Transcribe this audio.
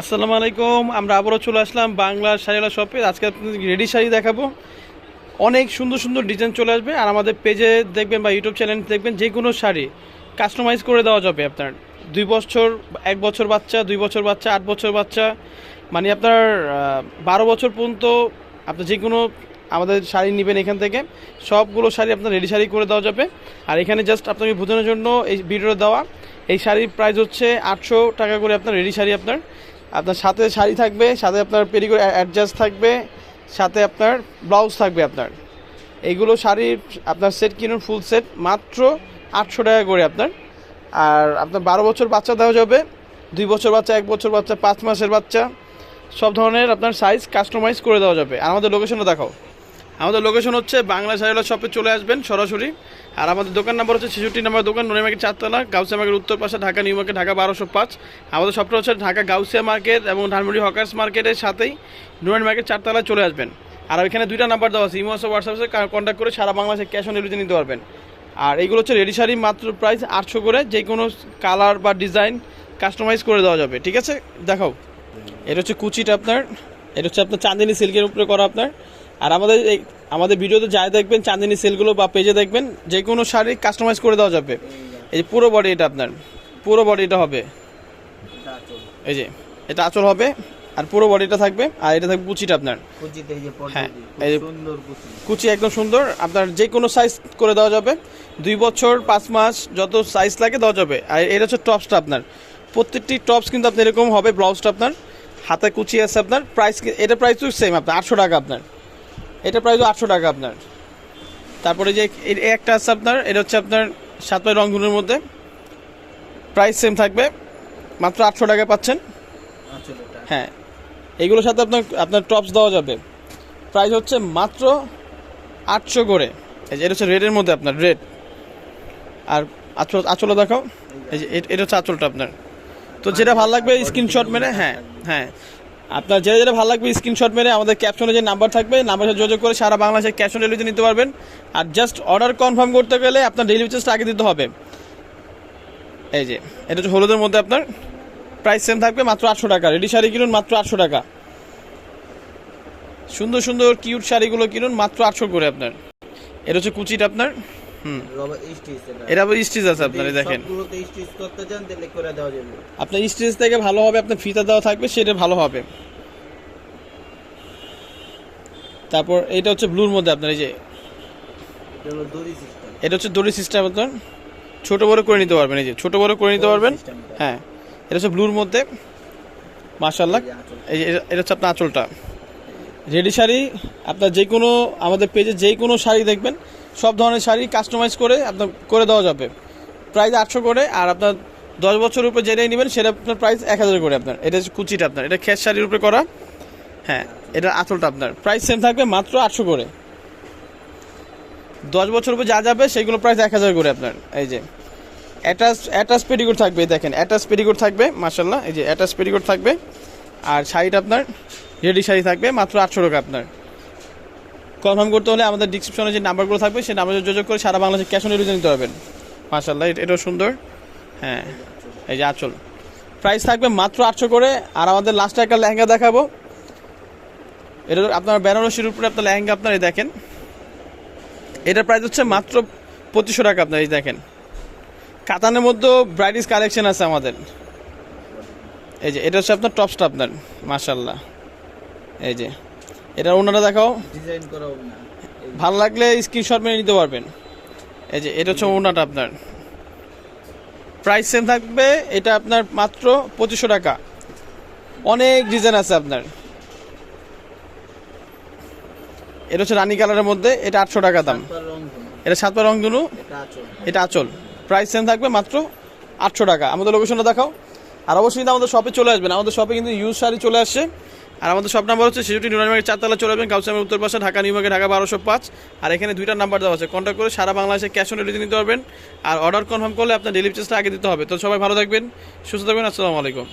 আসসালামু আলাইকুম, আমরা আবারও চলে আসলাম বাংলার শাড়িওয়ালা শপে আজকে আপনাদের রেডি শাড়ি দেখাবো। অনেক সুন্দর সুন্দর ডিজাইন চলে আসবে আর আমাদের পেজে দেখবেন বা ইউটিউব চ্যানেল দেখবেন যে কোনো শাড়ি কাস্টমাইজ করে দেওয়া যাবে আপনার। দুই বছর, এক বছর বাচ্চা, দুই বছর বাচ্চা, আট বছর বাচ্চা মানে আপনার বারো বছর পর্যন্ত আপনার যে কোনো আমাদের শাড়ি নেবেন এখান থেকে। সবগুলো শাড়ি আপনার রেডি শাড়ি করে দেওয়া যাবে। আর এখানে জাস্ট আপনাকে বোঝানোর জন্য এই ভিডিও দেওয়া। এই শাড়ির প্রাইস হচ্ছে আটশো টাকা করে আপনার রেডি শাড়ি আপনার। আপনার সাথে শাড়ি থাকবে, সাথে আপনার পেরিকোর অ্যাডজাস্ট থাকবে, সাথে আপনার ব্লাউজ থাকবে আপনার। এইগুলো শাড়ির আপনার সেট কিনুন ফুল সেট মাত্র আটশো টাকা করে আপনার। আর আপনার বারো বছর বাচ্চা দেওয়া যাবে, দুই বছর বাচ্চা, এক বছর বাচ্চা, পাঁচ মাসের বাচ্চা, সব ধরনের আপনার সাইজ কাস্টমাইজ করে দেওয়া যাবে। আমাদের লোকেশনও দেখাও। আমাদের লোকেশন হচ্ছে বাংলা শাড়িওয়ালা শপে চলে আসবেন সরাসরি। আর আমাদের দোকান নাম্বার হচ্ছে ছেষট্টি নাম্বার দোকান ননিমার্কেট চারতলা, গাউসিয়া মার্কেট উত্তর পাশে, ঢাকা নিউ মার্কেট, ঢাকা বারোশো পাঁচ। আমাদের শপটা হচ্ছে ঢাকা গাউসিয়া মার্কেট এবং ধানমন্ডি হকার্স মার্কেটের সাথেই নুরান মার্কেট চারতলায় চলে আসবেন। আর এখানে দুইটা নাম্বার দেওয়া আছে, ইমো হোয়াটসঅ্যাপে কন্ট্যাক্ট করে সারা বাংলাদেশে ক্যাশ অন ডেলিভারি নিতে পারবেন। আর এইগুলো হচ্ছে রেডি শাড়ি, মাত্র প্রাইস আটশো করে যে কোনো কালার বা ডিজাইন কাস্টমাইজ করে দেওয়া যাবে, ঠিক আছে? দেখাও। এটা হচ্ছে কুচিটা আপনার, এটা হচ্ছে আপনার চাঁদিনী সিল্কের উপরে করা আপনার। আর আমাদের আমাদের ভিডিওতে যাই দেখবেন চাঁদিনী সেলগুলো বা পেজে দেখবেন যে কোনো শাড়ি কাস্টমাইজ করে দেওয়া যাবে। এই যে পুরো বডি এটা আপনার পুরো বডি এটা হবে। এই যে এটা আঁচল হবে আর পুরো বডিটা থাকবে আর এটা থাকবে কুচিটা আপনার। হ্যাঁ, এই কুচি। একদম সুন্দর আপনার যে কোনো সাইজ করে দেওয়া যাবে। দুই বছর পাঁচ মাস যত সাইজ লাগে দেওয়া যাবে। আর এটা হচ্ছে টপসটা আপনার। প্রত্যেকটি টপস কিন্তু আপনার এরকম হবে ব্লাউজটা আপনার। হাতে কুচি আছে আপনার প্রাইস এটা প্রাইস তো সেম আপনার আটশো টাকা আপনার। এটা প্রাইস আটশো টাকা আপনার। তারপরে যে একটা আছে আপনার এটা হচ্ছে আপনার সাত পাই রংগুলোর মধ্যে। প্রাইস সেম থাকবে মাত্র আটশো টাকা পাচ্ছেন। হ্যাঁ এগুলোর সাথে আপনার আপনার টপস দেওয়া যাবে। প্রাইস হচ্ছে মাত্র আটশো করে। এই যে এটা হচ্ছে রেডের মধ্যে আপনার রেড আর আঁচল আঁচলও দেখাও। এই যে এটা হচ্ছে আঁচলটা আপনার। তো যেটা ভালো লাগবে স্ক্রিনশট মেরে হ্যাঁ হ্যাঁ। আপনার যেটা যেটা ভালো লাগবে স্ক্রিনশট মেরে আমাদের ক্যাপশনে যে নাম্বার থাকবে নাম্বার যোগাযোগ করে সারা বাংলাদেশে ক্যাশ অন ডেলিভারি নিতে পারবেন। আর জাস্ট অর্ডার কনফার্ম করতে গেলে আপনার ডেলিভারি চার্জটা আগে দিতে হবে। এই যে, এটা হচ্ছে হলুদের মধ্যে আপনার প্রাইস সেম থাকবে, মাত্র আটশো টাকা। রেডি শাড়ি কিনুন, মাত্র আটশো টাকা। সুন্দর সুন্দর কিউট শাড়িগুলো কিনুন, মাত্র আটশো করে আপনার। এটা হচ্ছে কুচিটা আপনার। এটা। এটা আবার স্টিচ আছে আপনার দেখেন। আপনার স্টিচ থেকে ভালো হবে আপনার ফিতা দেওয়া থাকবে সেটা ভালো হবে। তারপর এটা হচ্ছে ব্লুর মধ্যে আপনার এই যে এটা হচ্ছে দড়ি সিস্টেম আপনার। ছোট বড় করে নিতে পারবেন এই যে ছোট বড় করে নিতে পারবেন। হ্যাঁ এটা হচ্ছে ব্লুর মধ্যে মাশাল্লাহ এই যে এটা- এটা হচ্ছে আপনার আঁচলটা। রেডি শাড়ি আপনার যে কোনো আমাদের পেজে যে কোনো শাড়ি দেখবেন সব ধরনের শাড়ি কাস্টমাইজ করে আপনার করে দেওয়া যাবে। প্রাইস আটশো করে আর আপনার দশ বছর উপরে যেটাই নেবেন সেটা আপনার প্রাইস এক হাজার করে আপনার। এটা হচ্ছে কুচিটা আপনার, এটা খেস শাড়ির উপরে করা। হ্যাঁ এটা আঁচলটা আপনার। প্রাইস সেম থাকবে মাত্র আটশো করে। দশ বছর উপরে যা যাবে সেগুলো প্রাইস এক হাজার করে আপনার, এই যে। অ্যাটাচ অ্যাটাচ পেডিকোট থাকবে, দেখেন অ্যাটাচ পেডিকোট থাকবে মার্শাল্লাহ এই যে অ্যাটাচ পেডিকোট থাকবে। আর শাড়িটা আপনার, রেডি শাড়ি থাকবে, মাত্র আটশো টাকা আপনার। কনফার্ম করতে হলে আমাদের ডিসক্রিপশনে যে নাম্বারগুলো থাকবে, সেই নাম্বারে যোগাযোগ করে সারা বাংলাদেশে ক্যাশ অন ডেলিভারি নিতে পারবেন। মার্শাল্লাহ এটা এটাও সুন্দর। হ্যাঁ এই যে আঁচল। প্রাইস থাকবে মাত্র আটশো করে, আর আমাদের লাস্টে একটা লেহেঙ্গা দেখাবো। এটা আপনার বেনারসির উপরে আপনার লেহেঙ্গা আপনার, এই দেখেন। এটার প্রাইস হচ্ছে মাত্র পঁচিশশো টাকা আপনার, এই দেখেন। কাতানের মধ্যেও ব্রাইডিস কালেকশন আছে আমাদের। এই যে, এটা হচ্ছে আপনার টপসটা আপনার মার্শাল্লাহ এই যে। এটা ওনারা দেখাও। ডিজাইন করা ভালো লাগলে স্ক্রিনশট মেরে নিতে পারবেন। এই যে এটা হচ্ছে ওনাটা আপনার। প্রাইস সেম থাকবে এটা আপনার মাত্র পঁচিশশো টাকা। অনেক ডিজাইন আছে আপনার। এটা হচ্ছে রানি কালারের মধ্যে এটা আটশো টাকা দাম। রং ধনু, এটা রংধনু এটা আচল। এটা আচল। প্রাইস সেম থাকবে মাত্র আটশো টাকা। আমাদের লোকেশনটা দেখাও। আর অবশ্যই কিন্তু আমাদের শপে চলে আসবেন। আমাদের শপে কিন্তু ইউজ শাড়ি চলে আসছে। আর আমাদের সব নাম্বার হচ্ছে শিশুটি নুরানবাগের চারতলা চলে যাবেন কাউসামের উত্তর পাশে ঢাকা, নিউ ঢাকা বারোশো পাঁচ। আর এখানে দুইটা নাম্বার দেওয়া আছে। কন্ট্যাক্ট করে সারা বাংলাদেশে ক্যাশ অন ডেলিভারি নিতে পারবেন। আর অর্ডার কনফার্ম করলে আপনার ডেলিভারি চার্জটা আগে দিতে হবে। তো সবাই ভালো থাকবেন, সুস্থ থাকবেন। আসসালামু আলাইকুম।